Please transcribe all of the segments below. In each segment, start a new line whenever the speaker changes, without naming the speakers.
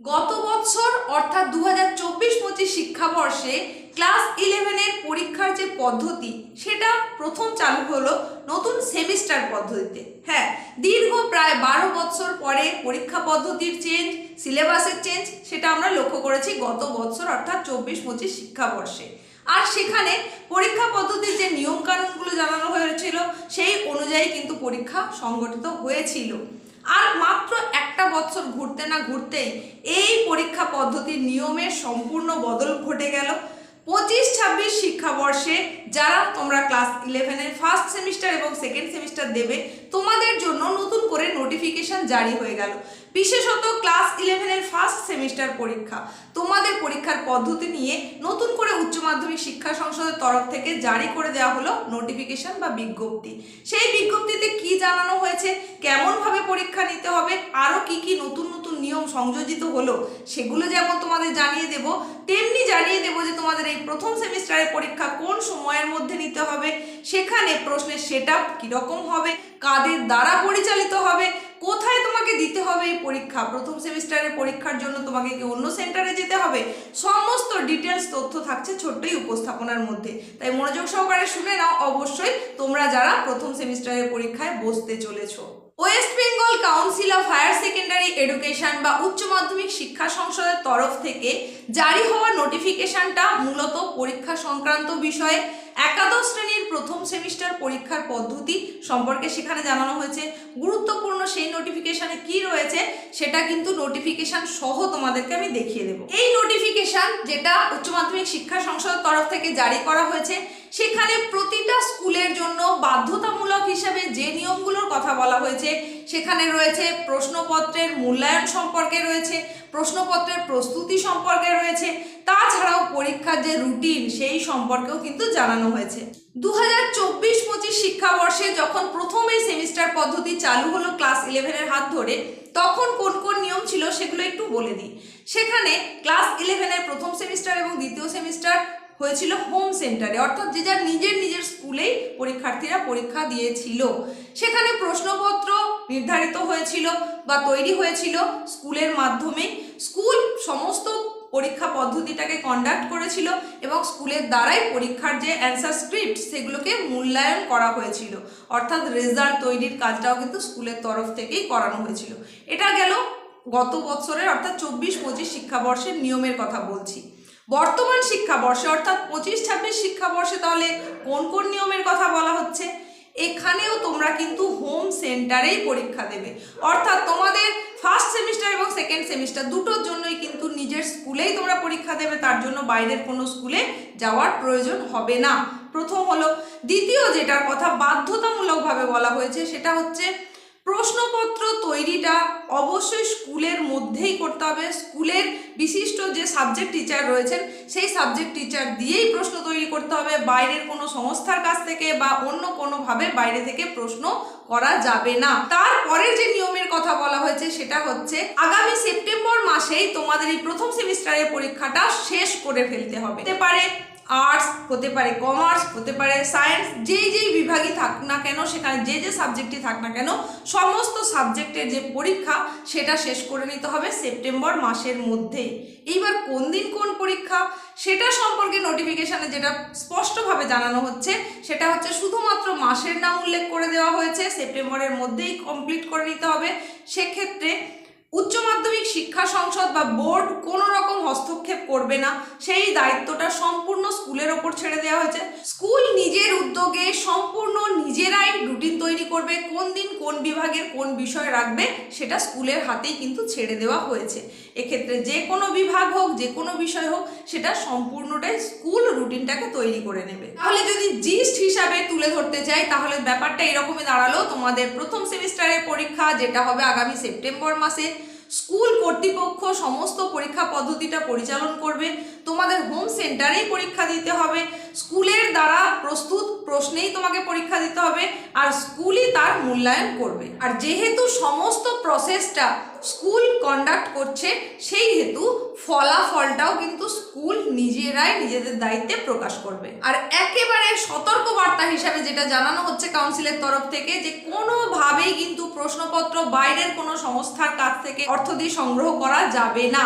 গত বছর, অর্থাৎ দু হাজার চব্বিশ পঁচিশ শিক্ষাবর্ষে ক্লাস ইলেভেনের পরীক্ষার যে পদ্ধতি, সেটা প্রথম চালু হলো নতুন সেমিস্টার পদ্ধতিতে। হ্যাঁ দীর্ঘ প্রায় বারো বছর পরে পরীক্ষা পদ্ধতির চেঞ্জ সিলেবাসের চেঞ্জ সেটা আমরা লক্ষ্য করেছি গত বছর, অর্থাৎ চব্বিশ পঁচিশ শিক্ষাবর্ষে। আর সেখানে পরীক্ষা পদ্ধতির যে নিয়মকানুনগুলো জানানো হয়েছিল, সেই অনুযায়ী কিন্তু পরীক্ষা সংগঠিত হয়েছিল। আর মাত্র একটা বছর ঘুরতে না ঘুরতেই এই পরীক্ষা পদ্ধতির নিয়মের সম্পূর্ণ বদল ঘটে গেল। পঁচিশ, ছাব্বিশ শিক্ষাবর্ষে যারা তোমরা ক্লাস ইলেভেনের ফার্স্ট সেমিস্টার এবং সেকেন্ড সেমিস্টার দেবে তোমাদের জন্য নতুন করে নোটিফিকেশন জারি হয়ে গেল। বিশেষত ক্লাস ইলেভেনের ফার্স্ট সেমিস্টার পরীক্ষা। তোমাদের পরীক্ষার পদ্ধতি নিয়ে নতুন করে উচ্চ মাধ্যমিক শিক্ষা সংসদের তরফ থেকে জারি করে দেওয়া হলো নোটিফিকেশন বা বিজ্ঞপ্তি। সেই বিজ্ঞপ্তিতে কি জানানো হয়েছে, কেমনভাবে পরীক্ষা নিতে হবে আরও কি কি নতুন নতুন নিয়ম সংযোজিত হলো, সেগুলো যেমন তোমাদের জানিয়ে দেব, তেমনি জানিয়ে দেব যে তোমাদের এই প্রথম সেমিস্টারের পরীক্ষা কোন সময়ের মধ্যে নিতে হবে, সেখানে প্রশ্নের সেট আপ কীরকম হবে কাদের দ্বারা পরিচালিত হবে। কোথায় তোমাকে দিতে হবে এই পরীক্ষা? প্রথম সেমিস্টারের পরীক্ষার জন্য তোমাকে কি অন্য সেন্টারে যেতে হবে? সমস্ত ডিটেলস তথ্য থাকছে ছোট্টই উপস্থাপনার মধ্যে। তাই মনোযোগ সহকারে শুনে নাও। অবশ্যই তোমরা যারা প্রথম সেমিস্টারের পরীক্ষায় বসতে চলেছো। West Bengal council of higher secondary education বা উচ্চ মাধ্যমিক শিক্ষা সংসদের তরফ থেকে জারি হওয়া নোটিফিকেশনটা মূলত পরীক্ষা সংক্রান্ত বিষয়ে একাদশ প্রথম সেমিস্টার পরীক্ষার পদ্ধতি সম্পর্কে সেখানে জানানো হয়েছে। গুরুত্বপূর্ণ সেই নোটিফিকেশানে কি রয়েছে সেটা কিন্তু নোটিফিকেশান সহ তোমাদেরকে আমি দেখিয়ে দেবো। এই নোটিফিকেশান যেটা উচ্চ মাধ্যমিক শিক্ষা সংসদের তরফ থেকে জারি করা হয়েছে সেখানে প্রতিটা স্কুলের জন্য বাধ্যতামূলক হিসেবে যে নিয়মগুলোর কথা বলা হয়েছে, সেখানে রয়েছে প্রশ্নপত্রের মূল্যায়ন সম্পর্কে রয়েছে, প্রশ্নপত্রের প্রস্তুতি সম্পর্কে রয়েছে, তাছাড়াও পরীক্ষার যে রুটিন, সেই সম্পর্কেও কিন্তু জানানো হয়েছে। দু হাজার চব্বিশ পঁচিশ শিক্ষাবর্ষে যখন প্রথম এই সেমিস্টার পদ্ধতি চালু হলো ক্লাস ইলেভেনের হাত ধরে, তখন কোন কোন নিয়ম ছিল সেগুলো একটু বলে দিই। সেখানে ক্লাস ইলেভেনের প্রথম সেমিস্টার এবং দ্বিতীয় সেমিস্টার হয়েছিল হোম সেন্টারে অর্থাৎ যে যার নিজের নিজের স্কুলেই পরীক্ষার্থীরা পরীক্ষা দিয়েছিল। সেখানে প্রশ্নপত্র নির্ধারিত হয়েছিল বা তৈরি হয়েছিল স্কুলের মাধ্যমে। স্কুল সমস্ত পরীক্ষা পদ্ধতিটাকে কন্ডাক্ট করেছিল এবং স্কুলের দ্বারাই পরীক্ষার যে অ্যান্সার স্ক্রিপ্ট সেগুলোকে মূল্যায়ন করা হয়েছিল। অর্থাৎ রেজাল্ট তৈরির কাজটাও কিন্তু স্কুলের তরফ থেকেই করানো হয়েছিল। এটা গেল গত বছরের, অর্থাৎ চব্বিশ পঁচিশ শিক্ষাবর্ষের নিয়মের কথা বলছি। বর্তমান শিক্ষাবর্ষে, অর্থাৎ পঁচিশ ছাব্বিশ শিক্ষাবর্ষে তাহলে কোন কোন নিয়মের কথা বলা হচ্ছে? এখানেও তোমরা কিন্তু হোম সেন্টারেই পরীক্ষা দেবে। অর্থাৎ তোমাদের ফার্স্ট সেমিস্টার এবং সেকেন্ড সেমিস্টার দুটোর জন্যই কিন্তু নিজের স্কুলেই তোমরা পরীক্ষা দেবে, তার জন্য বাইরের কোনো স্কুলে যাওয়ার প্রয়োজন হবে না। প্রথম হলো, দ্বিতীয় যেটার কথা বাধ্যতামূলকভাবে বলা হয়েছে সেটা হচ্ছে প্রশ্নপত্র তৈরিটা অবশ্যই স্কুলের মধ্যেই করতে হবে। স্কুলের বিশিষ্ট যে সাবজেক্ট টিচার রয়েছেন, সেই সাবজেক্ট টিচার দিয়েই প্রশ্ন তৈরি করতে হবে। বাইরের কোনো সংস্থার কাছ থেকে বা অন্য কোনোভাবে বাইরে থেকে প্রশ্ন করা যাবে না। তারপরের যে নিয়মের কথা বলা হয়েছে, সেটা হচ্ছে আগামী সেপ্টেম্বর মাসেই তোমাদের এই প্রথম সেমিস্টারের পরীক্ষাটা শেষ করে ফেলতে হবে। হতে পারে আর্টস হতে পারে কমার্স হতে পারে সায়েন্স যেই যেই বিভাগই থাক না কেন, সেখানে যে যে সাবজেক্টই থাক না কেন, সমস্ত সাবজেক্টের যে পরীক্ষা, সেটা শেষ করে নিতে হবে সেপ্টেম্বর মাসের মধ্যে। এইবার কোন দিন কোন পরীক্ষা? সেটা সম্পর্কে নোটিফিকেশানে যেটা স্পষ্টভাবে জানানো হচ্ছে, সেটা হচ্ছে শুধুমাত্র মাসের নাম উল্লেখ করে দেওয়া হয়েছে, সেপ্টেম্বরের মধ্যেই কমপ্লিট করে নিতে হবে। সেক্ষেত্রে শিক্ষা সংসদ বা বোর্ড কোনো রকম হস্তক্ষেপ করবে না। সেই দায়িত্বটা সম্পূর্ণ স্কুলের ওপর ছেড়ে দেওয়া হয়েছে। স্কুল নিজের উদ্যোগে সম্পূর্ণ নিজেরাই রুটিন তৈরি করবে, কোন দিন কোন বিভাগের কোন বিষয় রাখবে সেটা স্কুলের হাতেই কিন্তু ছেড়ে দেওয়া হয়েছে। এক্ষেত্রে যে কোনো বিভাগ হোক, যে কোনো বিষয় হোক, সেটা সম্পূর্ণটাই স্কুল রুটিনটাকে তৈরি করে নেবে। তাহলে যদি জিস্ট হিসাবে তুলে ধরতে চাই, তাহলে ব্যাপারটা এরকমই দাঁড়াল। তোমাদের প্রথম সেমিস্টারের পরীক্ষা, যেটা হবে আগামী সেপ্টেম্বর মাসে। স্কুল কর্তৃপক্ষ সমস্ত পরীক্ষা পদ্ধতিটা পরিচালন করবে। তোমাদের হোম সেন্টারেই পরীক্ষা দিতে হবে। স্কুলের দ্বারা প্রস্তুত প্রশ্নেই তোমাকে পরীক্ষা দিতে হবে আর স্কুলই তার মূল্যায়ন করবে। আর যেহেতু সমস্ত প্রসেসটা স্কুল কন্ডাক্ট করছে, সেই হেতু ফলাফলটাও কিন্তু স্কুল নিজেরাই নিজেদের দায়িত্বে প্রকাশ করবে। আর একেবারে সতর্ক বার্তা হিসাবে যেটা জানানো হচ্ছে কাউন্সিলের তরফ থেকে যে কোনোভাবেই কিন্তু প্রশ্নপত্র বাইরের কোনো সংস্থার কাছ থেকে অর্থ দিয়ে সংগ্রহ করা যাবে না।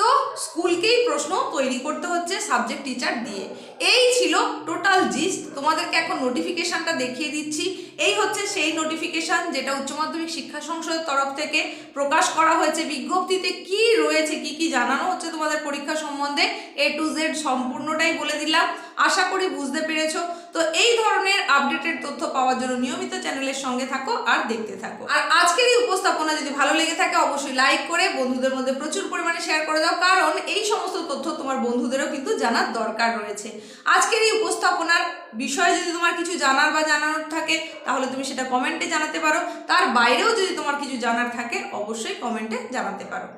তো স্কুলকেই প্রশ্ন তৈরি করতে হচ্ছে সাবজেক্ট টিচার দিয়ে। এই ছিল টোটাল জিস্ট। তোমাদেরকে এখন নোটিফিকেশনটা দেখিয়ে দিচ্ছি। এই হচ্ছে সেই নোটিফিকেশন যেটা উচ্চ মাধ্যমিক শিক্ষা সংসদের তরফ থেকে প্রকাশ করা হয়েছে। বিজ্ঞপ্তিতে কি রয়েছে, কি কি জানানো হচ্ছে তোমাদের পরীক্ষা সম্বন্ধে? এ টু জেড সম্পূর্ণটাই বলে দিলাম। আশা করি বুঝতে পেরেছ। তো এই ধরনের আপডেটেড তথ্য পাওয়ার জন্য নিয়মিত চ্যানেলের সঙ্গে থাকো আর দেখতে থাকো। আর আজকের এই উপস্থাপনা যদি ভালো লেগে থাকে, অবশ্যই লাইক করে বন্ধুদের মধ্যে প্রচুর পরিমাণে শেয়ার করে দাও, কারণ এই সমস্ত তথ্য তোমার বন্ধুদেরও কিন্তু জানার দরকার রয়েছে। আজকের এই উপস্থাপনার বিষয়ে যদি তোমার কিছু জানার বা জানানোর থাকে, তাহলে তুমি সেটা কমেন্টে জানাতে পারো। তার বাইরেও যদি তোমার কিছু জানার থাকে, অবশ্যই কমেন্টে জানাতে পারো।